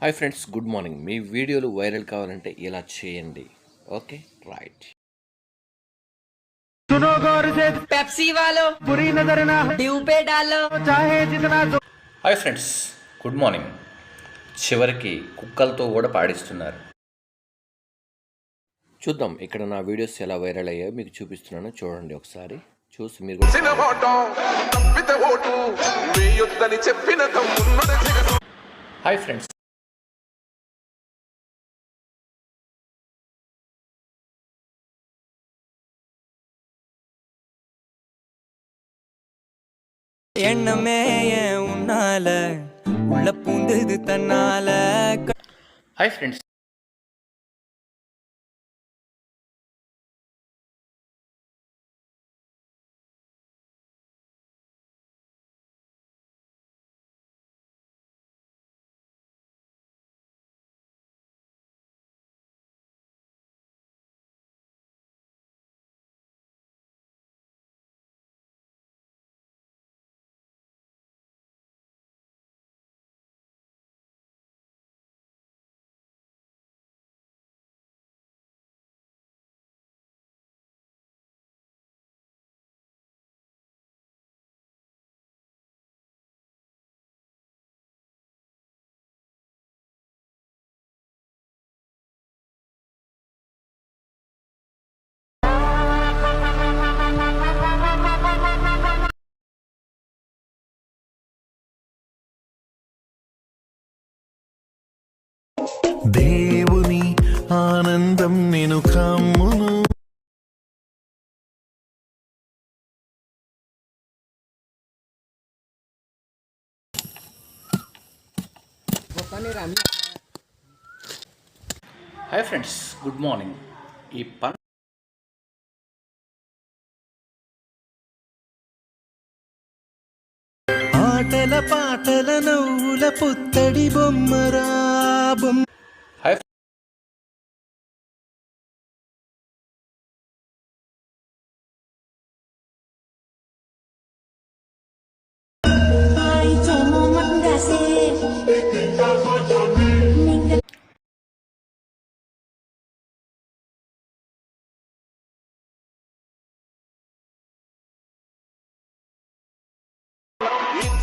Hi friends good morning మీ వీడియోలు viral కావాలంటే ఇలా చేయండి ఓకే రైట్ सुनो गौर से पेप्सी वालों बुरी नजर ना ड्यू पे डालो चाहे जितना जो- హాయ్ ఫ్రెండ్స్ గుడ్ మార్నింగ్ చివరికి కుక్కలతో కూడా పాడిస్తున్నారు చూద్దాం ఇక్కడ నా వీడియోస్ ఎలా వైరల్ అయ్యాయో మీకు చూపిస్తున్నాను చూడండి ఒకసారి చూసి మీరు కూడా సినమాటం తప్పితే ఓటు వేయొద్దని చెప్పిన తమ్మున్నది జగన్ హాయ్ ఫ్రెండ్స్ எண்ணமே ஏன் உன்னால. உள்ள பூந்தது தன்னால. ஹாய் ஃப்ரெண்ட்ஸ் దేవుని ఆనందం నేను కమ్మును. హాయ్ ఫ్రెండ్స్ గుడ్ మార్నింగ్ ఈ పన్ ఆటల పాటల నవ్వుల పుత్తడి బొమ్మరా బొమ్మ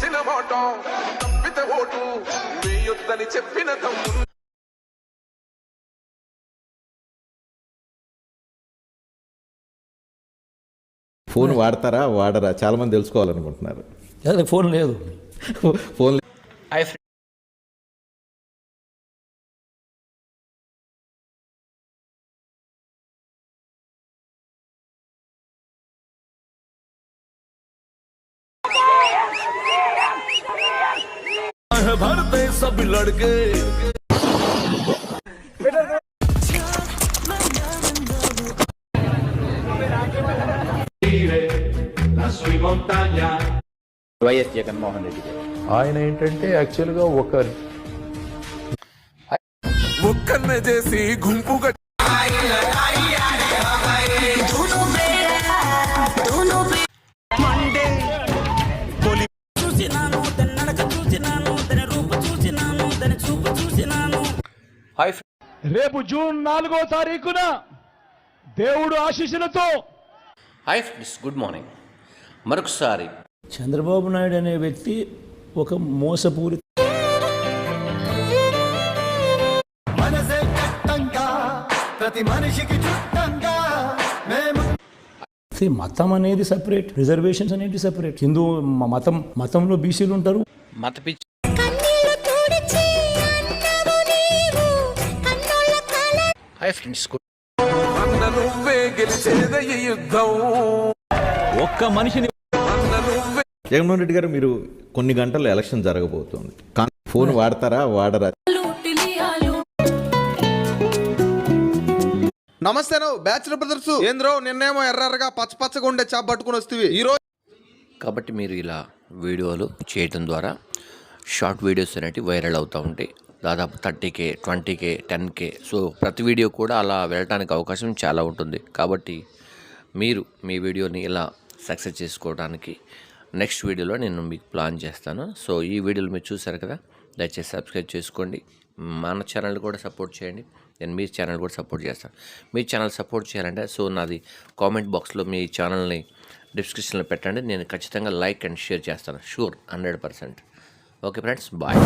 సినమాటం తప్పితే ఓటు వేయొద్దని చెప్పిన తమ్ముడు. ఫోన్ వాడతారా? వాడరా? చాలా మంది తెలుసుకోవాలనుకుంటున్నారు. ఫోన్ లేదు. ఫోన్ धरते सब लड़के వైఎస్ జగన్మోహన్ రెడ్డి గారు ఆయన ఏంటంటే యాక్చువల్గా ఒక ఒక్కన్నే చేసి గుంపుగా రేపు జూన్ నాలుగో తారీఖున దేవుడు ఆశీస్సులతో హాయ్ ఫ్రెండ్స్ గుడ్ మార్నింగ్ మరొకసారి చంద్రబాబు నాయుడు అనే వ్యక్తి ఒక మోసపూరి మనసే కట్టంగా ప్రతి మనిషికి మతం అనేది సపరేట్ రిజర్వేషన్స్ అనేది సపరేట్ హిందూ మతం మతంలో బీసీలు ఉంటారు. మత పిచ్చి హాయ్ ఫ్రెండ్స్ నువ్వే గెలిచేద ఈ యుద్ధం. ఒక్క మనిషిని నువ్వే జగన్మోహన్ రెడ్డి గారు మీరు కొన్ని గంటల్లో ఎలక్షన్ జరగబోతోంది. కానీ ఫోన్ వాడతారా వాడరా? నమస్తేనో బ్యాచులర్ బ్రదర్స్. ఏంద్రో నిన్నేమో ఎర్రగా పచ్చ పచ్చగా ఉండే చేప పట్టుకుని వస్తుంది ఈ రోజు కాబట్టి మీరు ఇలా వీడియోలు చేయటం ద్వారా షార్ట్ వీడియోస్ అనేవి వైరల్ అవుతూ ఉంటాయి. దాదాపు thirty K twenty K ten K so ప్రతి వీడియో కూడా అలా వెళ్ళటానికి అవకాశం చాలా ఉంటుంది. కాబట్టి మీరు మీ వీడియోని ఇలా సక్సెస్ చేసుకోవడానికి నెక్స్ట్ వీడియోలో నేను మీకు ప్లాన్ చేస్తాను. సో ఈ వీడియోలు మీరు చూసారు కదా? దయచేసి సబ్స్క్రైబ్ చేసుకోండి. మన ఛానల్ కూడా సపోర్ట్ చేయండి. నేను మీ ఛానల్ కూడా సపోర్ట్ చేస్తాను. మీ ఛానల్ సపోర్ట్ చేయాలంటే సో నాది కామెంట్ బాక్స్లో మీ ఛానల్ని డిస్క్రిప్షన్లో పెట్టండి. నేను ఖచ్చితంగా లైక్ అండ్ షేర్ చేస్తాను. Sure hundred percent. Okay friends bye.